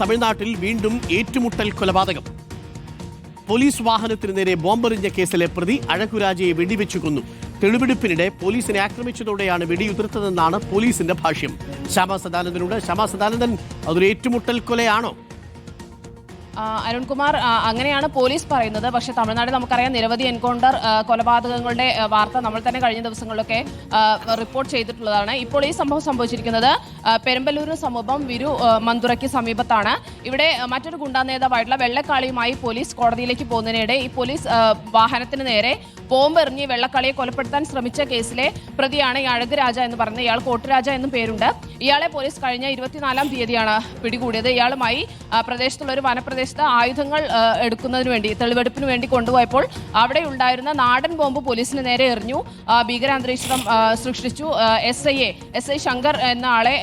തമിഴ്നാട്ടിൽ വീണ്ടും ഏറ്റുമുട്ടൽ കൊലപാതകം. പോലീസ് വാഹനത്തിന് നേരെ ബോംബെറിഞ്ഞ കേസിലെ പ്രതി അഴകുരാജയെ വെടിവെച്ചു കൊന്നു തെളിവെടുപ്പിനിടെ പോലീസിനെ ആക്രമിച്ചതോടെയാണ് വെടിയുതിർത്തതെന്നാണ് പോലീസിന്റെ ഭാഷ്യം. ശ്യാമ സദാനന്ദനോട് ശ്യാമ സദാനന്ദൻ അതൊരു ഏറ്റുമുട്ടൽ കൊലയാണോ? അരുൺകുമാർ കുമാർ അങ്ങനെയാണ് പോലീസ് പറയുന്നത്. പക്ഷെ തമിഴ്നാട്ടിൽ നമുക്കറിയാം നിരവധി എൻകൗണ്ടർ കൊലപാതകങ്ങളുടെ വാർത്ത നമ്മൾ തന്നെ കഴിഞ്ഞ ദിവസങ്ങളിലൊക്കെ റിപ്പോർട്ട് ചെയ്തിട്ടുള്ളതാണ്. ഇപ്പോൾ ഈ സംഭവം സംഭവിച്ചിരിക്കുന്നത് പെരുമ്പലൂരിന് സമീപം വിരു മന്തുറയ്ക്ക് സമീപത്താണ്. ഇവിടെ മറ്റൊരു ഗുണ്ടാ നേതാവായിട്ടുള്ള വെള്ളക്കാളിയുമായി പോലീസ് കോടതിയിലേക്ക് പോകുന്നതിനിടെ ഈ പോലീസ് വാഹനത്തിന് നേരെ ബോംബ് എറിഞ്ഞ് വെള്ളക്കാളിയെ കൊലപ്പെടുത്താൻ ശ്രമിച്ച കേസിലെ പ്രതിയാണ് ഈ അഴക് രാജ എന്ന് പറയുന്നത് ഇയാൾ കോട്ടുരാജ എന്നും പേരുണ്ട്. ഇയാളെ പോലീസ് കഴിഞ്ഞ ഇരുപത്തിനാലാം തീയതിയാണ് പിടികൂടിയത്. ഇയാളുമായി പ്രദേശത്തുള്ള ഒരു വനപ്രദേശത്ത് ആയുധങ്ങൾ എടുക്കുന്നതിന് വേണ്ടി തെളിവെടുപ്പിന് വേണ്ടി കൊണ്ടുപോയപ്പോൾ അവിടെ ഉണ്ടായിരുന്ന നാടൻ ബോംബ് പോലീസിന് നേരെ എറിഞ്ഞു. ഭീകരാന്തരീക്ഷം സൃഷ്ടിച്ചു. S I A S I Shankar എന്ന ആളെ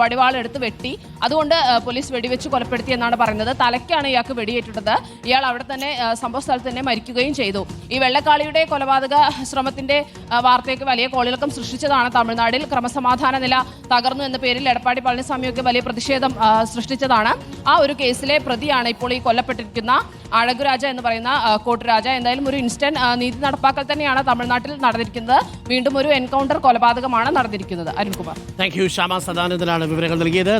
വടിവാളെടുത്ത് വെട്ടി. അതുകൊണ്ട് പോലീസ് വെടിവെച്ച് കൊലപ്പെടുത്തി എന്നാണ് പറയുന്നത്. തലയ്ക്കാണ് ഇയാൾക്ക് വെടിയേറ്റിട്ടത് ഇയാൾ അവിടെ തന്നെ സംഭവ സ്ഥലത്ത് തന്നെ മരിക്കുകയും ചെയ്തു. ഈ വെള്ളക്കാളിയുടെ കൊലപാതക ശ്രമത്തിന്റെ വാർത്തയ്ക്ക് വലിയ കോളിളക്കം സൃഷ്ടിച്ചതാണ് തമിഴ്നാടിൽ. ക്രമസമാധാന നില തകർന്നു എന്ന പേരിൽ എടപ്പാടി പളനിസ്വാമിയൊക്കെ വലിയ പ്രതിഷേധം സൃഷ്ടിച്ചതാണ്. ആ ഒരു കേസിലെ പ്രതിയാണ് ഇപ്പോൾ ഈ കൊല്ലപ്പെട്ടിരിക്കുന്ന അഴകുരാജ എന്ന് പറയുന്ന കോട്ടുരാജ എന്തായാലും ഒരു ഇൻസ്റ്റന്റ് നീതി നടപ്പാക്കൽ തന്നെയാണ് തമിഴ്നാട്ടിൽ നടന്നിരിക്കുന്നത്. വീണ്ടും ഒരു എൻകൗണ്ടർ കൊലപാതകമാണ് നടന്നിരിക്കുന്നത്. അരുൺകുമാർ. താങ്ക് യു ശ്യാമ സദാനന്ദനാണ് വിവരങ്ങൾ നൽകിയത്.